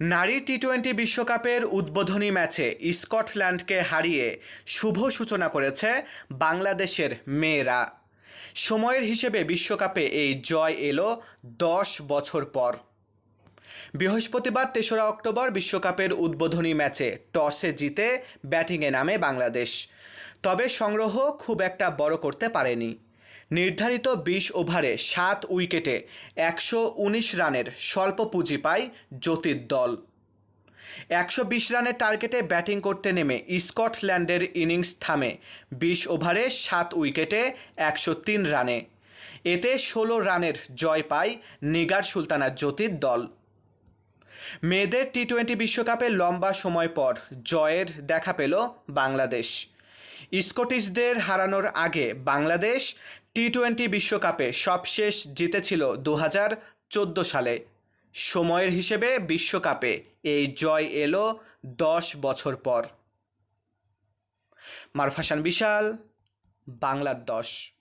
নারী T twenty বিশ্বকাপের উদ্বোধনী ম্যাচে স্কটল্যান্ডকে হারিয়ে শুভ সূচনা করেছে বাংলাদেশের মেয়েরা। সময়ের হিসেবে বিশ্বকাপে এই জয় এলো দশ বছর পর। বৃহস্পতিবার তেসরা অক্টোবর বিশ্বকাপের উদ্বোধনী ম্যাচে টসে জিতে ব্যাটিংয়ে নামে বাংলাদেশ। তবে সংগ্রহ খুব একটা বড় করতে পারেনি। নির্ধারিত বিশ ওভারে সাত উইকেটে একশো উনিশ রানের স্বল্প পুঁজি পায় জ্যোতির দল। একশো বিশ রানের টার্গেটে ব্যাটিং করতে নেমে স্কটল্যান্ডের ইনিংস থামে বিশ ওভারে সাত উইকেটে একশো তিন রানে। এতে ষোলো রানের জয় পায় নিগার সুলতানা জ্যোতির দল। মেয়েদের টি টোয়েন্টি বিশ্বকাপে লম্বা সময় পর জয়ের দেখা পেল বাংলাদেশ। স্কটিশদের হারানোর আগে বাংলাদেশ টি টোয়েন্টি বিশ্বকাপে সবশেষ জিতেছিল দু চোদ্দ সালে। সময়ের হিসেবে বিশ্বকাপে এই জয় এলো দশ বছর পর। মারফাসান বিশাল বাংলার দশ